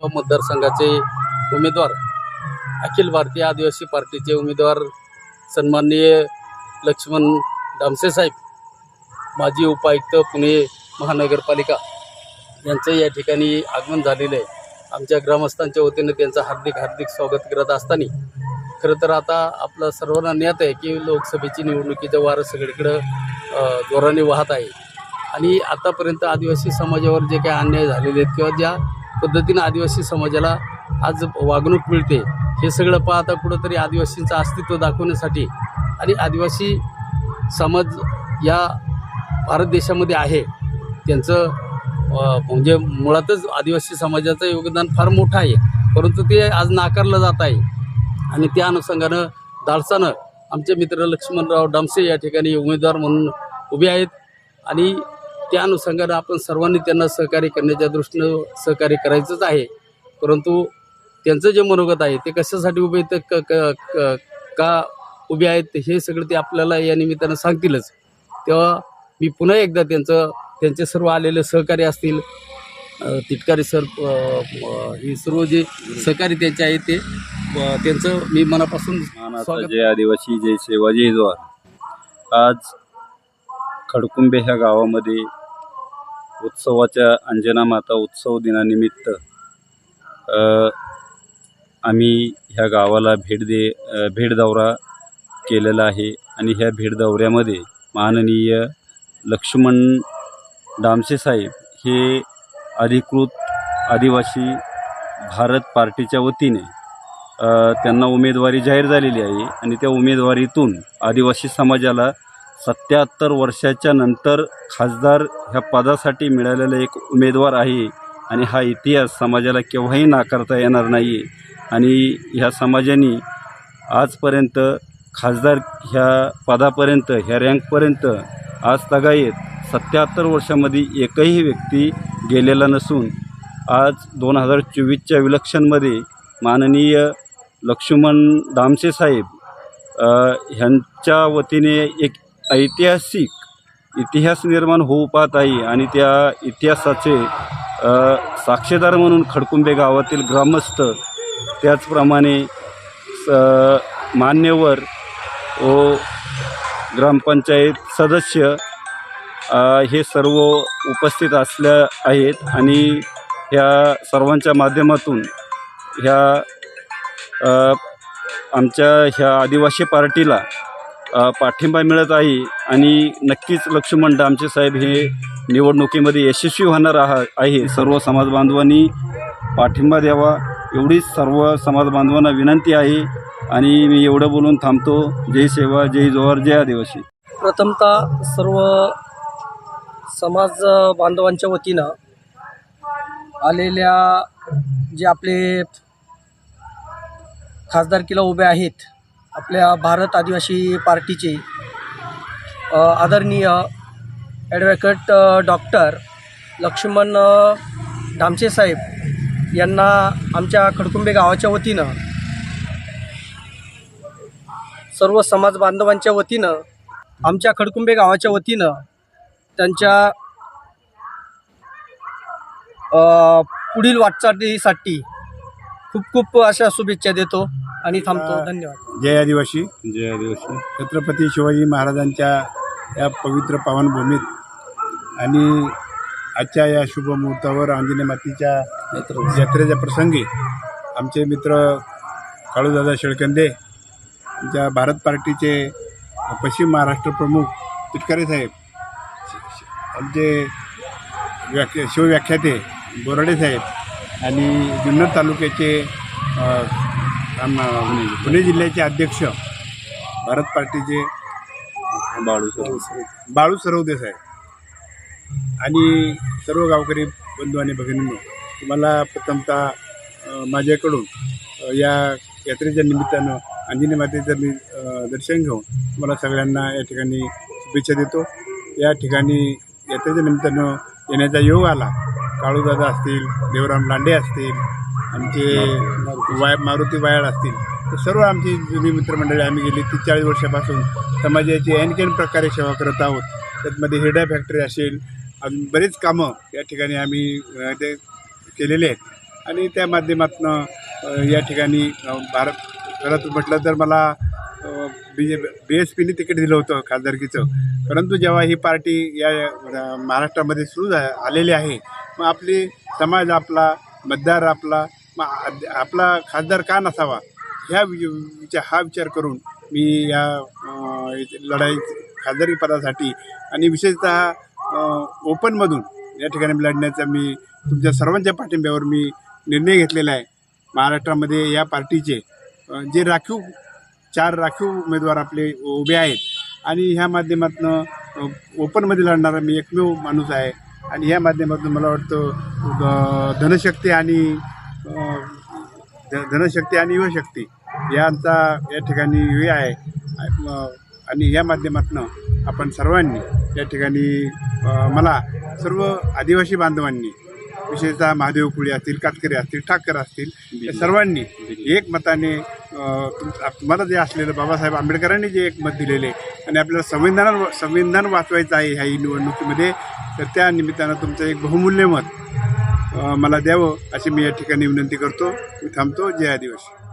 मतदारसंघाचे उमेदवार अखिल भारतीय आदिवासी पार्टीचे उमेदवार सन्माननीय लक्ष्मण डामसे साहेब माजी उपायुक्त पुणे महानगरपालिका यांचं या ठिकाणी आगमन झालेलं आहे. आमच्या ग्रामस्थांच्या वतीनं त्यांचं हार्दिक हार्दिक स्वागत करत असताना खरं तर आता आपलं सर्वांना ज्ञात आहे की लोकसभेची निवडणुकीचं वारं सगळीकडं जोराने वाहत आहे. आणि आतापर्यंत आदिवासी समाजावर जे काही अन्याय झालेले आहेत किंवा ज्या पद्धतीनं आदिवासी समाजाला आज वागणूक मिळते. हे सगळं पाहता कुठंतरी आदिवासींचं अस्तित्व दाखवण्यासाठी आणि आदिवासी समाज या भारत देशामध्ये आहे. त्यांचं म्हणजे मुळातच आदिवासी समाजाचं योगदान फार मोठं आहे. परंतु ते आज नाकारलं जात आहे. आणि त्या अनुषंगानं धाडसानं आमचे मित्र लक्ष्मणराव डामसे या ठिकाणी उमेदवार म्हणून उभे आहेत. आणि त्या अनुषंगानं आपण सर्वांनी त्यांना सहकार्य करण्याच्या दृष्टीनं सहकार्य करायचंच आहे. परंतु त्यांचं जे मनोगत आहे ते कशासाठी उभे आहेत क क क- का उभे आहेत हे सगळं ते आपल्याला या निमित्तानं सांगतीलच. तेव्हा मी पुन्हा एकदा त्यांचं त्यांचे सर्व आलेले सहकारी असतील तिटकारी सर हे सर्व जे सहकारी त्यांचे आहेत ते त्यांचं मी मनापासून जय आदिवासी जय सेवा जय जोहार आज खडकुंबे ह्या गावामध्ये उत्सवाच्या अंजना माता उत्सव दिनानिमित्त आम्ही ह्या गावाला भेट दे भेट दौरा केलेला आहे. आणि ह्या भेट दौऱ्यामध्ये माननीय लक्ष्मण डामसे साहेब हे अधिकृत आदिवासी भारत पार्टीच्या वतीने त्यांना उमेदवारी जाहीर झालेली आहे. आणि त्या उमेदवारीतून आदिवासी समाजाला सत्याहत्तर वर्षाच्या नंतर खासदार ह्या पदासाठी मिळालेला एक उमेदवार आहे आणि हा इतिहास समाजाला केव्हाही नाकारता येणार नाही. आणि ह्या समाजाने आजपर्यंत खासदार ह्या पदापर्यंत ह्या रँकपर्यंत आज तगायत सत्याहत्तर वर्षामध्ये एकही व्यक्ती गेलेला नसून आज दोन हजार चोवीसच्या विलक्षणमध्ये माननीय लक्ष्मण दामसे साहेब ह्यांच्या वतीने एक ऐतिहासिक इतिहास निर्माण होऊ पाहत आहे आणि त्या इतिहासाचे साक्षीदार म्हणून खडकुंबे गावातील ग्रामस्थ त्याचप्रमाणे स मान्यवर व ग्रामपंचायत सदस्य हे सर्व उपस्थित असल्या आहेत आणि ह्या सर्वांच्या माध्यमातून ह्या आमच्या ह्या आदिवासी पार्टीला पाठिंबा मिळत आहे आणि नक्कीच लक्ष्मण डामचे साहेब हे निवडणुकीमध्ये यशस्वी होणार आहा आहे. सर्व समाज बांधवांनी पाठिंबा द्यावा. एवढीच सर्व समाज बांधवांना विनंती आहे आणि मी एवढं बोलून थांबतो. जय सेवा जय जोहार जय आदिवासी. प्रथमतः सर्व समाज बांधवांच्या वतीनं आलेल्या जे आपले खासदारकीला उभे आहेत आपल्या भारत आदिवासी पार्टीचे आदरणीय ॲडव्होकेट डॉक्टर लक्ष्मण डामचे साहेब यांना आमच्या खडकुंबे गावाच्या वतीनं सर्व समाज बांधवांच्या वतीनं आमच्या खडकुंबे गावाच्या वतीनं त्यांच्या पुढील वाटचालीसाठी खूप खूप अशा शुभेच्छा देतो आणि थांबतो. धन्यवाद. जय आदिवासी जय आदिवासी छत्रपती शिवाजी महाराजांच्या या पवित्र पावनभूमीत आणि आजच्या या शुभ मुहूर्तावर अंजनी मातीच्या यात्रेच्या प्रसंगी आमचे मित्र काळूदादा शेळकंदे आमच्या भारत पार्टीचे पश्चिम महाराष्ट्र प्रमुख तिटकारे साहेब आमचे व्याख्या शिवव्याख्याते बोराडे साहेब आणि जुन्नर तालुक्याचे पुणे जिल्ह्याचे. अध्यक्ष भारत पार्टीचे बाळू बाळू सरवदे साहेब. आणि सर्व गावकरी बंधू आणि भगिनींनो तुम्हाला प्रथमतः माझ्याकडून या यात्रेच्या निमित्तानं अंजनी मातेचं मी दर्शन घेऊन तुम्हाला सगळ्यांना या ठिकाणी शुभेच्छा देतो. या ठिकाणी यात्रेच्या निमित्तानं येण्याचा योग आला. काळूदादा असतील देवराम लांडे असतील आमचे वाय मारुती वायाळ असतील. तर सर्व आमची जुनी मित्रमंडळी आम्ही गेली. तीस चाळीस वर्षापासून समाजाची ऐनकेन प्रकारे सेवा करत आहोत. त्यातमध्ये हिरड्या फॅक्टरी असेल. अजून बरीच कामं या ठिकाणी आम्ही ते केलेले आहेत. आणि त्या माध्यमातून या ठिकाणी भारत खरंच म्हटलं तर मला बी जे बी एस पीने तिकीट दिलं होतं खासदारकीचं. परंतु जेव्हा ही पार्टी या महाराष्ट्रामध्ये सुरू झा आलेली आहे मग आपली समाज आपला मतदार आपला मग आपला खासदार का नसावा? ह्या वि- विचार हा विचार करून मी या लढाई खासदारी पदासाठी आणि विशेषतः ओपनमधून या ठिकाणी लढण्याचा मी तुमच्या सर्वांच्या पाठिंब्यावर मी निर्णय घेतलेला आहे. महाराष्ट्रामध्ये या पार्टीचे जे राखीव चार राखीव उमेदवार आपले उभे आहेत आणि ह्या माध्यमातून ओपनमध्ये लढणारा मी एकमेव माणूस आहे. आणि ह्या माध्यमातून मला वाटतं धनशक्ती आणि धनशक्ती आणि युवशक्ती यांचा या ठिकाणी हे आहे. आणि या माध्यमातून आपण सर्वांनी या ठिकाणी मला सर्व आदिवासी बांधवांनी विशेषतः महादेव कुळे असतील कातकरी असतील ठाकर असतील या सर्वांनी एक मताने तुम्हाला जे असलेलं बाबासाहेब आंबेडकरांनी जे एक मत दिलेले आणि आपल्याला संविधान संविधान वाचवायचं आहे ह्या निवडणुकीमध्ये तर त्या निमित्तानं तुमचं एक बहुमूल्य मत मला द्यावं अशी मी या ठिकाणी विनंती करतो. मी थांबतो. जय आदिवासी.